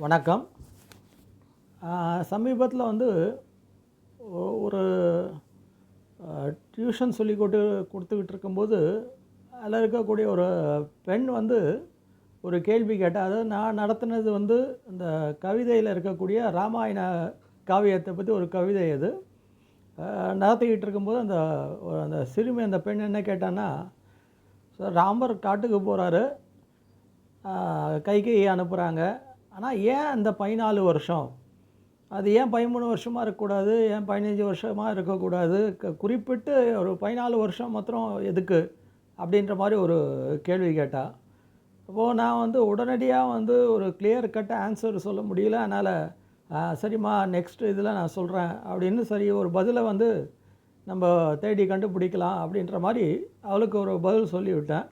வணக்கம். சமீபத்தில் வந்து ஒரு டியூஷன் சொல்லி கொட்டு கொடுத்துக்கிட்டு இருக்கும்போது அதில் இருக்கக்கூடிய ஒரு பெண் வந்து ஒரு கேள்வி கேட்டால் அதாவது நான் நடத்தினது வந்து இந்த கவிதையில் இருக்கக்கூடிய ராமாயண காவியத்தை பற்றி ஒரு கவிதை அது. நடத்திக்கிட்டு இருக்கும்போது அந்த ஒரு- அந்த சிறுமி அந்த பெண் என்ன கேட்டான்னா ராமர் காட்டுக்கு போகிறாரு கைகையை அனுப்புகிறாங்க ஆனால் ஏன் அந்த பதினாலு வருஷம்? அது ஏன் பதிமூணு வருஷமாக இருக்கக்கூடாது? ஏன் பதினஞ்சு வருஷமாக இருக்கக்கூடாது? குறிப்பிட்டு ஒரு பதினாலு வருஷம் மாத்திரம் எதுக்கு? அப்படின்ற மாதிரி ஒரு கேள்வி கேட்டால் அப்போது நான் வந்து உடனடியாக வந்து ஒரு கிளியர் கட் ஆன்சர் சொல்ல முடியல. அதனால் சரிம்மா நெக்ஸ்ட் இதில் நான் சொல்கிறேன் அப்படின்னு சரி ஒரு பதிலை வந்து நம்ம தேடி கண்டுபிடிக்கலாம் அப்படின்ற மாதிரி அவளுக்கு ஒரு பதில் சொல்லிவிட்டேன்.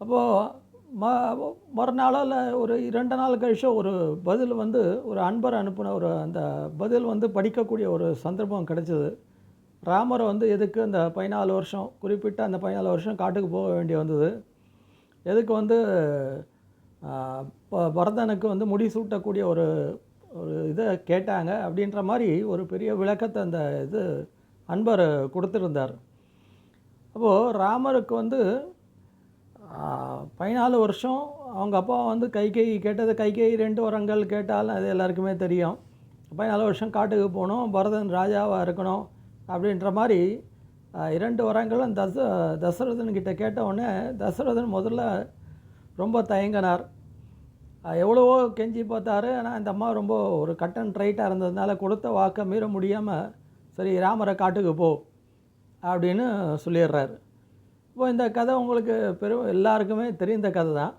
அப்போது ம மறுநாளோ இல்லை ஒரு இரண்டு நாள் கழிச்சோ ஒரு பதில் வந்து ஒரு அன்பர் அனுப்பின ஒரு அந்த பதில் வந்து படிக்கக்கூடிய ஒரு சந்தர்ப்பம் கிடைச்சது. ராமரை வந்து எதுக்கு அந்த பதினாலு வருஷம் குறிப்பிட்ட அந்த பதினாலு வருஷம் காட்டுக்கு போக வேண்டி வந்தது. எதுக்கு வந்து ப- பரதனுக்கு வந்து முடி சூட்டக்கூடிய ஒரு ஒரு இதை கேட்டாங்க அப்படின்ற மாதிரி ஒரு பெரிய விளக்கத்தை அந்த இது அன்பர் கொடுத்துருந்தார். அப்போது ராமருக்கு வந்து பதினாலு வருஷம் அவங்க அப்பா வந்து கைகை கேட்டது கைகை ரெண்டு வரங்கள் கேட்டாலும் அது எல்லாருக்குமே தெரியும். பதினாலு வருஷம் காட்டுக்கு போகணும் பரதன் ராஜாவாக இருக்கணும் அப்படின்ற மாதிரி இரண்டு வரங்களும் தச தசரதன்கிட்ட கேட்டவுடனே தசரதன் முதல்ல ரொம்ப தயங்கினார். எவ்வளவோ கெஞ்சி பார்த்தாரு. ஆனால் இந்த அம்மா ரொம்ப ஒரு கட் அண்ட் ரைட்டாக இருந்ததுனால கொடுத்த வாக்கை மீற முடியாமல் சரி ராமரை காட்டுக்கு போ அப்படின்னு சொல்லிடுறாரு. இப்போ இந்த கதை உங்களுக்கு பெரும் எல்லாருக்குமே தெரிந்த கதை தான்.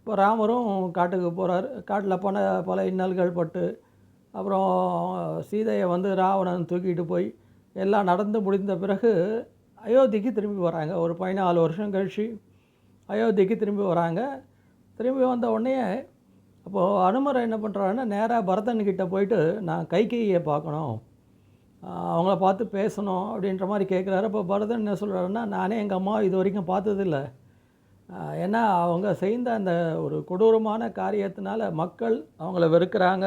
இப்போ ராமரும் காட்டுக்கு போகிறார் காட்டில் போன பல இன்னல்கள் பட்டு அப்புறம் சீதையை வந்து ராவணன் தூக்கிட்டு போய் எல்லாம் நடந்து முடிந்த பிறகு அயோத்திக்கு திரும்பி வராங்க. ஒரு பதினாலு வருஷம் கழிச்சு அயோத்திக்கு திரும்பி வராங்க. திரும்பி வந்த உடனே அப்போது அனுமர் என்ன பண்ணுறாருன்னா நேராக பரதன்கிட்ட போயிட்டு நான் கைகையை பார்க்கணும். அவங்கள பார்த்து பேசணும் அப்படின்ற மாதிரி கேட்குறாரு. அப்போ பரதன் என்ன சொல்கிறாருன்னா நானே எங்கள் அம்மா இது வரைக்கும் பார்த்ததில்ல. ஏன்னா அவங்க செய்த அந்த ஒரு கொடூரமான காரியத்தினால மக்கள் அவங்கள வெறுக்கிறாங்க.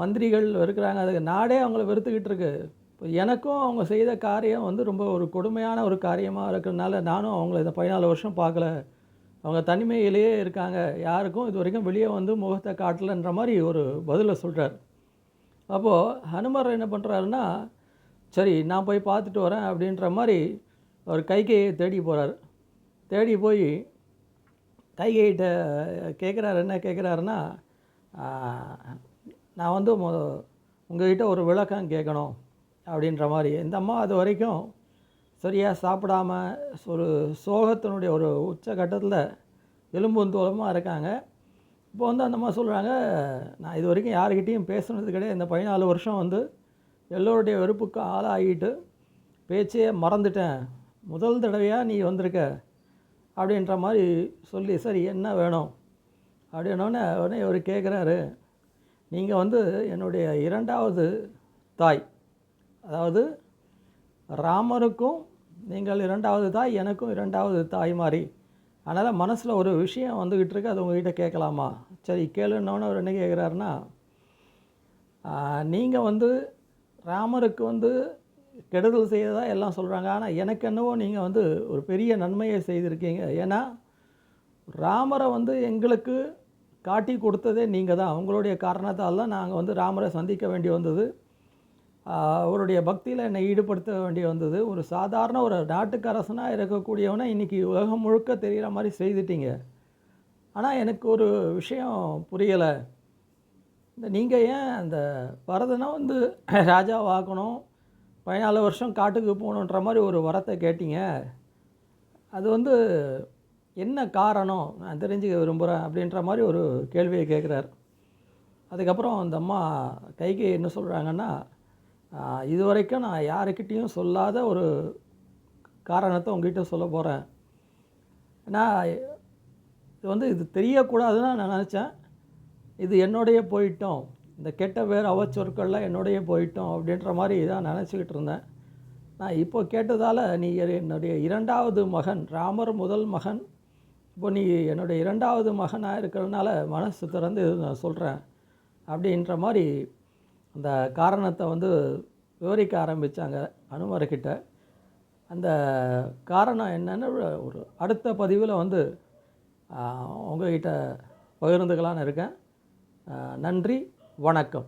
மந்திரிகள் வெறுக்கிறாங்க. அதுக்கு நாடே அவங்கள வெறுத்துக்கிட்டு இருக்கு. இப்போ எனக்கும் அவங்க செய்த காரியம் வந்து ரொம்ப ஒரு கொடுமையான ஒரு காரியமாக இருக்கிறதுனால நானும் அவங்கள இந்த பதினாலு வருஷம் பார்க்கல. அவங்க தனிமையிலேயே இருக்காங்க. யாருக்கும் இது வரைக்கும் வெளியே வந்து முகத்தை காட்டலன்ற மாதிரி ஒரு பதிலை சொல்கிறார் அப்போது ஹனுமர் என்ன பண்ணுறாருன்னா சரி நான் போய் பார்த்துட்டு வரேன் அப்படின்ற மாதிரி அவர் கைகையை தேடி போகிறார் தேடி போய் கைகைகிட்ட கேட்குறாரு என்ன கேட்குறாருன்னா நான் வந்து மொ உங்ககிட்ட ஒரு விளக்கம் கேட்கணும் அப்படின்ற மாதிரி. இந்த அம்மா அது வரைக்கும் சரியாக சாப்பிடாம ஒரு சோகத்தினுடைய ஒரு உச்சகட்டத்தில் எலும்பும் தோலமாக இருக்காங்க. இப்போ வந்து அந்த மாதிரி சொல்கிறாங்க நான் இது வரைக்கும் யாருக்கிட்டேயும் பேசுனது கிடையாது. இந்த பதினாலு வருஷம் வந்து எல்லோருடைய வெறுப்புக்கு ஆளாகிட்டு பேச்சே மறந்துட்டேன். முதல் தடவையாக நீ வந்திருக்க அப்படின்ற மாதிரி சொல்லி சரி என்ன வேணும்? அப்படின்னோடனே உடனே இவர் கேட்குறாரு நீங்கள் வந்து என்னுடைய இரண்டாவது தாய். அதாவது ராமருக்கும் நீங்கள் இரண்டாவது தாய் எனக்கும் இரண்டாவது தாய் மாதிரி அதனால் மனசில் ஒரு விஷயம் வந்துக்கிட்டு இருக்கு அது உங்ககிட்ட கேட்கலாமா? சரி கேளுன்னொன்னே அவர் என்ன கேட்குறாருன்னா நீங்கள் வந்து ராமருக்கு வந்து கெடுதல் செய்ததாக எல்லாம் சொல்கிறாங்க ஆனால் எனக்கு என்னவோ நீங்கள் வந்து ஒரு பெரிய நன்மையை செய்திருக்கீங்க. ஏன்னா ராமரை வந்து எங்களுக்கு காட்டி கொடுத்ததே நீங்கள் தான். உங்களுடைய காரணத்தால் தான் நாங்கள் வந்து ராமரை சந்திக்க வேண்டி வந்தது. அவருடைய பக்தியில் என்னை ஈடுபடுத்த வேண்டி வந்தது. ஒரு சாதாரண ஒரு நாட்டுக்கரசனாக இருக்கக்கூடியவனை இன்றைக்கி உலகம் முழுக்க தெரிகிற மாதிரி செய்துட்டீங்க. ஆனால் எனக்கு ஒரு விஷயம் புரியலை. இந்த நீங்கள் ஏன் அந்த பரதனை வந்து ராஜாவாக்கணும் பதினாலு வருஷம் காட்டுக்கு போகணுன்ற மாதிரி ஒரு வரத்தை கேட்டீங்க. அது வந்து என்ன காரணம்? நான் தெரிஞ்சுக்க விரும்புகிறேன் அப்படின்ற மாதிரி ஒரு கேள்வியை கேட்குறார் அதுக்கப்புறம் அந்த அம்மா கைக்கு என்ன சொல்கிறாங்கன்னா இது வரைக்கும் நான் யாருக்கிட்டேயும் சொல்லாத ஒரு காரணத்தை உங்ககிட்ட சொல்ல போகிறேன் நான் இது வந்து இது தெரியக்கூடாதுன்னு நான் நினச்சேன். இது என்னுடைய போயிட்டோம். இந்த கெட்ட பேர் அவச்சொற்கள்லாம் என்னுடைய போயிட்டோம் அப்படின்ற மாதிரி தான் நினச்சிக்கிட்டு இருந்தேன். நான் இப்போ கேட்டதால் நீ என்னுடைய இரண்டாவது மகன் ராமர் முதல் மகன். இப்போ நீ என்னுடைய இரண்டாவது மகனாக இருக்கிறதுனால மனசு திறந்து நான் சொல்கிறேன் அப்படின்ற மாதிரி அந்த காரணத்தை வந்து விவரிக்க ஆரம்பித்தாங்க அனுமர்கிட்ட அந்த காரணம் என்னன்னு ஒரு அடுத்த பதிவில் வந்து ஆஹ், உங்ககிட்ட பகிர்ந்துக்கலான்னு இருக்கேன். நன்றி வணக்கம்.